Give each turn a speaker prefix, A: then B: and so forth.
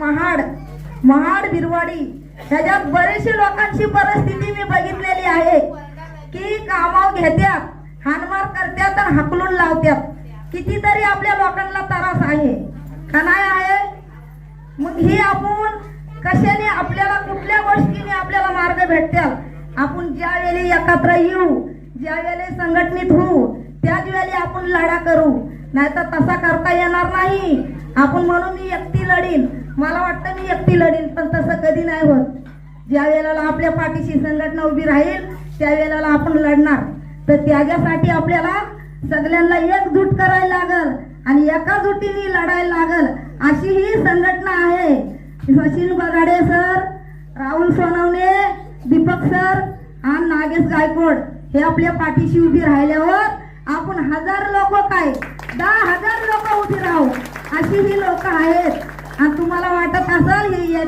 A: महाड महाड बिरवाडी ह्याच्यात बरेचशे लोकांची परिस्थिती मी बघितलेली आहे. की कामाव घेत्यात हानमार करत्यात आणि हकलून लावत्यात. कितीतरी आपल्या लोकांना त्रास आहे. का नाही आहे? मग ही आपण कशाने आपल्याला कुठल्या गोष्टीने आपल्याला मार्ग भेटतात आपण ज्या वेळी एकत्र येऊ ज्या वेळी संघटनेत होऊ त्याच वेळी आपण लढा करू. नाहीतर तसा करता येणार नाही. आपण म्हणून मी एकटी लढीन. मला वाटतं मी एकटी लढीन पण तसं कधी नाही होत. ज्या वेळेला आपल्या पाठीशी संघटना उभी राहील त्या वेळेला आपण लढणार. तर त्याच्यासाठी आपल्याला सगळ्यांना एकजूट करायला लागल आणि एका जुटीने लढायला लागल. अशी ही संघटना आहे. सचिन बगाडे सर राहुल सोनवणे दीपक सर आणि नागेश गायकवाड हे आपल्या पाठीशी उभी राहिल्यावर आपण हजार लोक काय? दहा हजार लोक उभी राहू. अशी ही लोक आहेत. आणि तुम्हाला वाटत असाल या